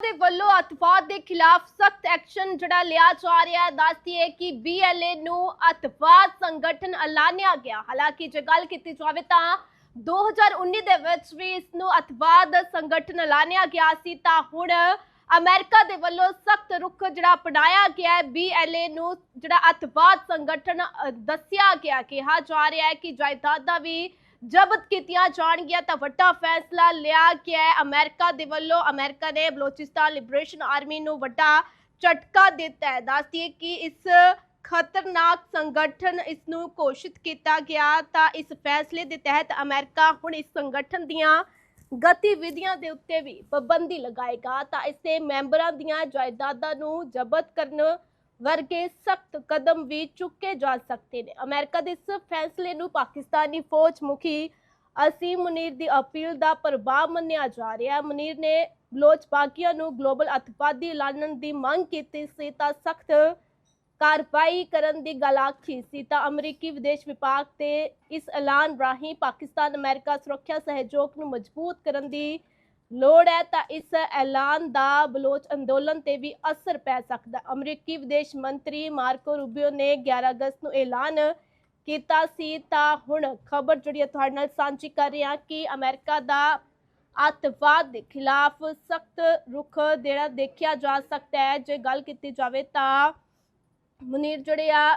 ਦੇ ਵੱਲੋਂ ਅਤਵਾਦ ਦੇ ਖਿਲਾਫ ਸਖਤ ਐਕਸ਼ਨ ਜਿਹੜਾ ਲਿਆ ਜਾ ਰਿਹਾ ਹੈ ਦੱਸਦੀ ਹੈ ਕਿ ਬੀਐਲਏ ਨੂੰ ਅਤਵਾਦ ਸੰਗਠਨ ਐਲਾਨਿਆ ਗਿਆ। ਹਾਲਾਂਕਿ ਜੇ ਗੱਲ ਕੀਤੀ ਜਾਵੇ ਤਾਂ 2019 ਦੇ ਵਿੱਚ ਵੀ ਇਸ ਨੂੰ ਅਤਵਾਦ ਸੰਗਠਨ ਐਲਾਨਿਆ ਗਿਆ ਸੀ, ਤਾਂ ਹੁਣ ਅਮਰੀਕਾ ਦੇ ਵੱਲੋਂ ਸਖਤ ਰੁਖ ਜਿਹੜਾ ਅਪਣਾਇਆ ਗਿਆ ਹੈ ਬੀਐਲਏ ਨੂੰ ਜਿਹੜਾ ਅਤਵਾਦ ਸੰਗਠਨ ਦੱਸਿਆ ਗਿਆ ਕਿਹਾ ਜਾ ਰਿਹਾ ਹੈ ਕਿ ਦਾ ਵੀ ਜ਼ਬਤ ਕੀਤੀਆਂ ਜਾਣਗੀਆਂ ਤਾਂ ਵੱਡਾ ਫੈਸਲਾ ਲਿਆ ਗਿਆ ਹੈ। ਅਮਰੀਕਾ ਦੇ ਵੱਲੋਂ ਅਮਰੀਕਾ ਨੇ ਬਲੋਚਿਸਤਾਨ ਲਿਬਰੇਸ਼ਨ ਆਰਮੀ ਨੂੰ ਵੱਡਾ ਝਟਕਾ ਦਿੱਤਾ ਹੈ। ਦੱਸਦੀ ਕਿ ਇਸ ਖਤਰਨਾਕ ਸੰਗਠਨ ਇਸ ਨੂੰ ਘੋਸ਼ਿਤ ਕੀਤਾ ਗਿਆ ਤਾਂ ਇਸ ਫੈਸਲੇ ਦੇ ਤਹਿਤ ਅਮਰੀਕਾ ਹੁਣ ਇਸ ਸੰਗਠਨ ਦੀਆਂ ਗਤੀਵਿਧੀਆਂ ਦੇ ਉੱਤੇ ਵੀ ਪਾਬੰਦੀ ਲਗਾਏਗਾ ਤਾਂ ਇਸੇ ਮੈਂਬਰਾਂ ਦੀਆਂ ਜਾਇਦਾਦਾਂ ਨੂੰ ਜ਼ਬਤ ਕਰਨ ਵਰਗੇ ਸਖਤ ਕਦਮ ਵੀ ਚੁੱਕੇ ਜਾ ਸਕਦੇ ਨੇ। ਅਮਰੀਕਾ ਦੇ ਇਸ ਫੈਸਲੇ ਨੂੰ ਪਾਕਿਸਤਾਨੀ ਫੌਜ ਮੁਖੀ ਅਸੀਮ ਮੁਨੀਰ ਦੀ ਅਪੀਲ ਦਾ ਪ੍ਰਭਾਵ ਮੰਨਿਆ ਜਾ ਰਿਹਾ ਹੈ। ਮੁਨੀਰ ਨੇ ਬਲੋਚ ਬਾਕੀਆਂ ਨੂੰ ਗਲੋਬਲ ਅਤਵਾਦੀ ਐਲਾਨਣ ਦੀ ਮੰਗ ਕੀਤੀ ਸੀ ਤਾਂ ਸਖਤ ਕਾਰਵਾਈ ਕਰਨ ਦੀ ਗੱਲ ਆਖੀ ਸੀ ਤਾਂ ਅਮਰੀਕੀ ਵਿਦੇਸ਼ ਵਿਭਾਗ ਤੇ ਇਸ ਐਲਾਨ ਰਾਹੀਂ ਪਾਕਿਸਤਾਨ ਅਮਰੀਕਾ ਸੁਰੱਖਿਆ ਸਹਿਯੋਗ ਨੂੰ ਮਜ਼ਬੂਤ ਕਰਨ ਦੀ ਲੋੜ ਹੈ ਤਾਂ ਇਸ ਐਲਾਨ ਦਾ ਬਲੋਚ ਅੰਦੋਲਨ ਤੇ ਵੀ ਅਸਰ ਪੈ ਸਕਦਾ। ਅਮਰੀਕੀ ਵਿਦੇਸ਼ ਮੰਤਰੀ ਮਾਰਕੋ ਰੂਬੀਓ ਨੇ 11 ਅਗਸਤ ਨੂੰ ਐਲਾਨ ਕੀਤਾ ਸੀ, ਤਾਂ ਹੁਣ ਖਬਰ ਜਿਹੜੀ ਹੈ ਤੁਹਾਡੇ ਨਾਲ ਸਾਂਝੀ ਕਰ ਰਿਹਾ ਕਿ ਅਮਰੀਕਾ ਦਾ ਅੱਤਵਾਦ ਦੇ ਖਿਲਾਫ ਸਖਤ ਰੁਖ ਜਿਹੜਾ ਦੇਖਿਆ ਜਾ ਸਕਦਾ ਹੈ। ਜੇ ਗੱਲ ਕੀਤੀ ਜਾਵੇ ਤਾਂ ਮੁਨੀਰ ਜਿਹੜੇ ਆ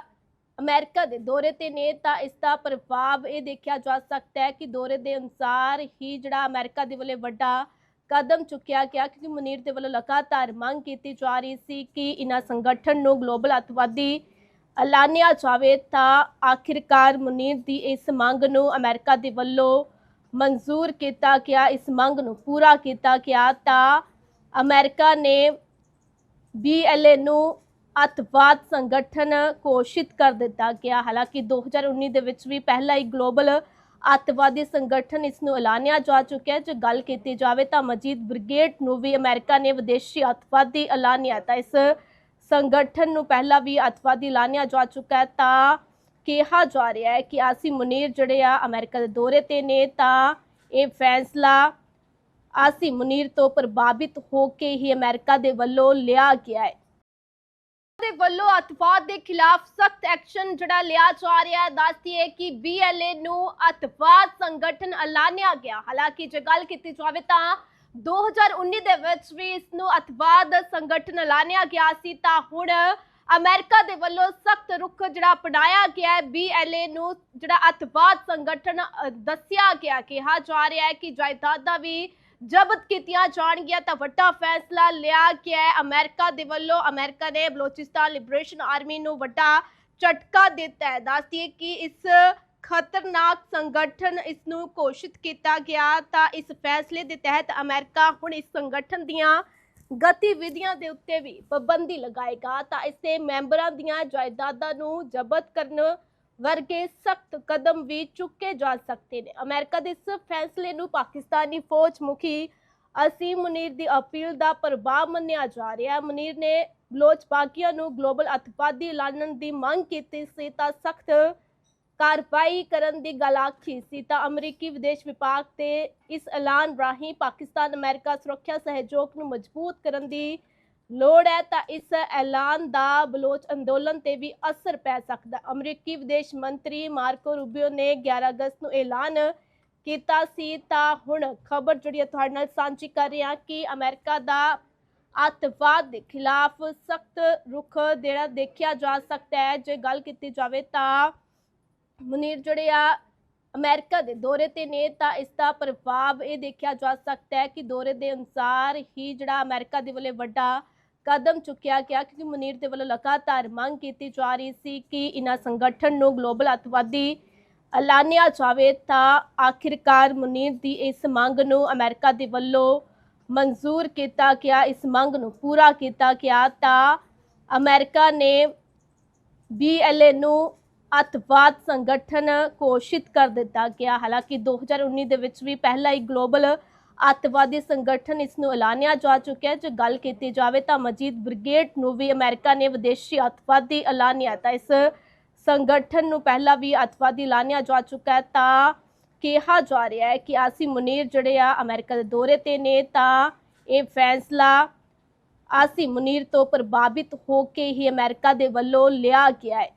ਅਮਰੀਕਾ ਦੇ ਦੌਰੇ ਤੇ ਨੇ, ਤਾਂ ਇਸ ਦਾ ਪ੍ਰਭਾਵ ਇਹ ਦੇਖਿਆ ਜਾ ਸਕਦਾ ਹੈ ਕਿ ਦੌਰੇ ਦੇ ਅਨੁਸਾਰ ਹੀ ਜਿਹੜਾ ਅਮਰੀਕਾ ਦੇ ਵੱਲੇ ਵੱਡਾ ਕਦਮ ਚੁੱਕਿਆ ਗਿਆ ਕਿਉਂਕਿ ਮੁਨੀਰ ਦੇ ਵੱਲੋਂ ਲਗਾਤਾਰ ਮੰਗ ਕੀਤੀ ਜਾ ਰਹੀ ਸੀ ਕਿ ਇਹਨਾਂ ਸੰਗਠਨ ਨੂੰ ਗਲੋਬਲ ਅੱਤਵਾਦੀ ਐਲਾਨਿਆ ਜਾਵੇ ਤਾਂ ਆਖਿਰਕਾਰ ਮੁਨੀਰ ਦੀ ਇਸ ਮੰਗ ਨੂੰ ਅਮਰੀਕਾ ਦੇ ਵੱਲੋਂ ਮਨਜ਼ੂਰ ਕੀਤਾ ਗਿਆ, ਇਸ ਮੰਗ ਨੂੰ ਪੂਰਾ ਕੀਤਾ ਗਿਆ ਤਾਂ ਅਮਰੀਕਾ ਨੇ ਬੀਐਲਏ ਨੂੰ ਅੱਤਵਾਦ ਸੰਗਠਨ ਘੋਸ਼ਿਤ ਕਰ ਦਿੱਤਾ ਗਿਆ। ਹਾਲਾਂਕਿ 2019 ਦੇ ਵਿੱਚ ਵੀ ਪਹਿਲਾ ਹੀ ਗਲੋਬਲ ਅੱਤਵਾਦੀ ਸੰਗਠਨ ਇਸ ਨੂੰ ਐਲਾਨਿਆ ਜਾ ਚੁੱਕਿਆ ਹੈ। ਜੇ ਗੱਲ ਕੀਤੀ ਜਾਵੇ ਤਾਂ ਮਜੀਦ ਬ੍ਰਿਗੇਡ ਨੂੰ ਵੀ ਅਮਰੀਕਾ ਨੇ ਵਿਦੇਸ਼ੀ ਅੱਤਵਾਦੀ ਐਲਾਨਿਆ ਤਾਂ ਇਸ ਸੰਗਠਨ ਨੂੰ ਪਹਿਲਾਂ ਵੀ ਅੱਤਵਾਦੀ ਐਲਾਨਿਆ ਜਾ ਚੁੱਕਾ ਹੈ ਤਾਂ ਕਿਹਾ ਜਾ ਰਿਹਾ ਹੈ ਕਿ ਆਸੀ ਮੁਨੀਰ ਜਿਹੜੇ ਆ ਅਮਰੀਕਾ ਦੇ ਦੌਰੇ ਤੇ ਨੇ ਤਾਂ ਇਹ ਫੈਸਲਾ ਆਸੀ ਮੁਨੀਰ ਤੋਂ ਪ੍ਰਭਾਵਿਤ ਹੋ ਕੇ ਹੀ ਅਮਰੀਕਾ ਦੇ ਵੱਲੋਂ ਲਿਆ ਗਿਆ ਹੈ। ਦੇ ਵੱਲੋਂ ਅਤਵਾਦ ਦੇ ਖਿਲਾਫ ਸਖਤ ਐਕਸ਼ਨ ਜਿਹੜਾ ਲਿਆ ਜਾ ਰਿਹਾ ਹੈ ਦੱਸਦੀ ਹੈ ਕਿ ਬੀਐਲਏ ਨੂੰ ਅਤਵਾਦ ਸੰਗਠਨ ਐਲਾਨਿਆ ਗਿਆ। ਹਾਲਾਂਕਿ ਜੇ ਗੱਲ ਕੀਤੀ ਜਾਵੇ ਤਾਂ 2019 ਦੇ ਵਿੱਚ ਵੀ ਇਸ ਨੂੰ ਅਤਵਾਦ ਸੰਗਠਨ ਐਲਾਨਿਆ ਗਿਆ ਸੀ, ਤਾਂ ਹੁਣ ਅਮਰੀਕਾ ਦੇ ਵੱਲੋਂ ਸਖਤ ਰੁਖ ਜਿਹੜਾ ਅਪਣਾਇਆ ਗਿਆ ਹੈ ਬੀਐਲਏ ਨੂੰ ਜਿਹੜਾ ਅਤਵਾਦ ਸੰਗਠਨ ਦੱਸਿਆ ਗਿਆ, ਕਿਹਾ ਜਾ ਰਿਹਾ ਹੈ ਕਿ ਜਾਇਦਾਦਾਂ ਵੀ ਜ਼ਬਤ ਕੀਤੀਆਂ ਜਾਣਗੀਆਂ ਤਾਂ ਵੱਡਾ ਫੈਸਲਾ ਲਿਆ ਗਿਆ ਹੈ। ਅਮਰੀਕਾ ਦੇ ਵੱਲੋਂ ਅਮਰੀਕਾ ਨੇ ਬਲੋਚਿਸਤਾਨ ਲਿਬਰੇਸ਼ਨ ਆਰਮੀ ਨੂੰ ਵੱਡਾ ਝਟਕਾ ਦਿੱਤਾ ਹੈ। ਦੱਸਦੀ ਕਿ ਇਸ ਖਤਰਨਾਕ ਸੰਗਠਨ ਇਸ ਨੂੰ ਘੋਸ਼ਿਤ ਕੀਤਾ ਗਿਆ ਤਾਂ ਇਸ ਫੈਸਲੇ ਦੇ ਤਹਿਤ ਅਮਰੀਕਾ ਹੁਣ ਇਸ ਸੰਗਠਨ ਦੀਆਂ ਗਤੀਵਿਧੀਆਂ ਦੇ ਉੱਤੇ ਵੀ ਪਾਬੰਦੀ ਲਗਾਏਗਾ ਤਾਂ ਇਸੇ ਮੈਂਬਰਾਂ ਦੀਆਂ ਜਾਇਦਾਦਾਂ ਨੂੰ ਜ਼ਬਤ ਕਰਨ ਵਰਗੇ ਸਖਤ ਕਦਮ ਵੀ ਚੁੱਕੇ ਜਾ ਸਕਦੇ ਨੇ। ਅਮਰੀਕਾ ਦੇ ਇਸ ਫੈਸਲੇ ਨੂੰ ਪਾਕਿਸਤਾਨੀ ਫੌਜ ਮੁਖੀ ਅਸੀਮ ਮੁਨੀਰ ਦੀ ਅਪੀਲ ਦਾ ਪ੍ਰਭਾਵ ਮੰਨਿਆ ਜਾ ਰਿਹਾ ਹੈ। ਮੁਨੀਰ ਨੇ ਬਲੋਚ ਬਾਕੀਆਂ ਨੂੰ ਗਲੋਬਲ ਅਤਵਾਦੀ ਐਲਾਨਣ ਦੀ ਮੰਗ ਕੀਤੀ ਸੀ ਤਾਂ ਸਖਤ ਕਾਰਵਾਈ ਕਰਨ ਦੀ ਗੱਲ ਆਖੀ ਸੀ ਤਾਂ ਅਮਰੀਕੀ ਵਿਦੇਸ਼ ਵਿਭਾਗ ਤੇ ਇਸ ਐਲਾਨ ਰਾਹੀਂ ਪਾਕਿਸਤਾਨ ਅਮਰੀਕਾ ਸੁਰੱਖਿਆ ਸਹਿਯੋਗ ਨੂੰ ਮਜ਼ਬੂਤ ਕਰਨ ਦੀ ਲੋੜ ਹੈ ਤਾਂ ਇਸ ਐਲਾਨ ਦਾ ਬਲੋਚ ਅੰਦੋਲਨ ਤੇ ਵੀ ਅਸਰ ਪੈ ਸਕਦਾ ਅਮਰੀਕੀ ਵਿਦੇਸ਼ ਮੰਤਰੀ ਮਾਰਕੋ ਰੂਬੀਓ ਨੇ 11 ਅਗਸਤ ਨੂੰ ਐਲਾਨ ਕੀਤਾ ਸੀ ਤਾਂ ਹੁਣ ਖਬਰ ਜਿਹੜੀ ਹੈ ਤੁਹਾਡੇ ਨਾਲ ਸਾਂਝੀ ਕਰ ਰਹੇ ਹਾਂ ਕਿ ਅਮਰੀਕਾ ਦਾ ਅੱਤਵਾਦ ਦੇ ਖਿਲਾਫ ਸਖਤ ਰੁਖ ਜਿਹੜਾ ਦੇਖਿਆ ਜਾ ਸਕਦਾ ਹੈ। ਜੇ ਗੱਲ ਕੀਤੀ ਜਾਵੇ ਤਾਂ ਮੁਨੀਰ ਜਿਹੜੇ ਆ ਅਮਰੀਕਾ ਦੇ ਦੌਰੇ ਤੇ ਨੇ ਤਾਂ ਇਸ ਦਾ ਪ੍ਰਭਾਵ ਇਹ ਦੇਖਿਆ ਜਾ ਸਕਦਾ ਹੈ ਕਿ ਦੌਰੇ ਦੇ ਅਨੁਸਾਰ ਹੀ ਜਿਹੜਾ ਅਮਰੀਕਾ ਦੇ ਵੱਲੇ ਵੱਡਾ ਕਦਮ ਚੁੱਕਿਆ ਗਿਆ ਕਿਉਂਕਿ ਮੁਨੀਰ ਦੇ ਵੱਲੋਂ ਲਗਾਤਾਰ ਮੰਗ ਕੀਤੀ ਜਾ ਰਹੀ ਸੀ ਕਿ ਇਹਨਾਂ ਸੰਗਠਨ ਨੂੰ ਗਲੋਬਲ ਅੱਤਵਾਦੀ ਐਲਾਨਿਆ ਜਾਵੇ ਤਾਂ ਆਖਿਰਕਾਰ ਮੁਨੀਰ ਦੀ ਇਸ ਮੰਗ ਨੂੰ ਅਮਰੀਕਾ ਦੇ ਵੱਲੋਂ ਮਨਜ਼ੂਰ ਕੀਤਾ ਗਿਆ, ਇਸ ਮੰਗ ਨੂੰ ਪੂਰਾ ਕੀਤਾ ਗਿਆ ਤਾਂ ਅਮਰੀਕਾ ਨੇ ਬੀਐਲਏ ਨੂੰ ਅੱਤਵਾਦ ਸੰਗਠਨ ਘੋਸ਼ਿਤ ਕਰ ਦਿੱਤਾ ਗਿਆ। ਹਾਲਾਂਕਿ 2019 ਦੇ ਵਿੱਚ ਵੀ ਪਹਿਲਾ ਹੀ ਗਲੋਬਲ ਅੱਤਵਾਦੀ ਸੰਗਠਨ ਇਸ ਨੂੰ ਐਲਾਨਿਆ ਜਾ ਚੁੱਕਿਆ ਹੈ। ਜੇ ਗੱਲ ਕੀਤੀ ਜਾਵੇ ਤਾਂ ਮਜੀਦ ਬ੍ਰਿਗੇਡ ਨੂੰ ਵੀ ਅਮਰੀਕਾ ਨੇ ਵਿਦੇਸ਼ੀ ਅੱਤਵਾਦੀ ਐਲਾਨਿਆ ਤਾਂ ਇਸ ਸੰਗਠਨ ਨੂੰ ਪਹਿਲਾਂ ਵੀ ਅੱਤਵਾਦੀ ਐਲਾਨਿਆ ਜਾ ਚੁੱਕਾ ਹੈ ਤਾਂ ਕਿਹਾ ਜਾ ਰਿਹਾ ਹੈ ਕਿ ਆਸੀ ਮੁਨੀਰ ਜਿਹੜੇ ਆ ਅਮਰੀਕਾ ਦੇ ਦੌਰੇ ਤੇ ਨੇ ਤਾਂ ਇਹ ਫੈਸਲਾ ਆਸੀ ਮੁਨੀਰ ਤੋਂ ਪ੍ਰਭਾਵਿਤ ਹੋ ਕੇ ਹੀ ਅਮਰੀਕਾ ਦੇ ਵੱਲੋਂ ਲਿਆ ਗਿਆ ਹੈ।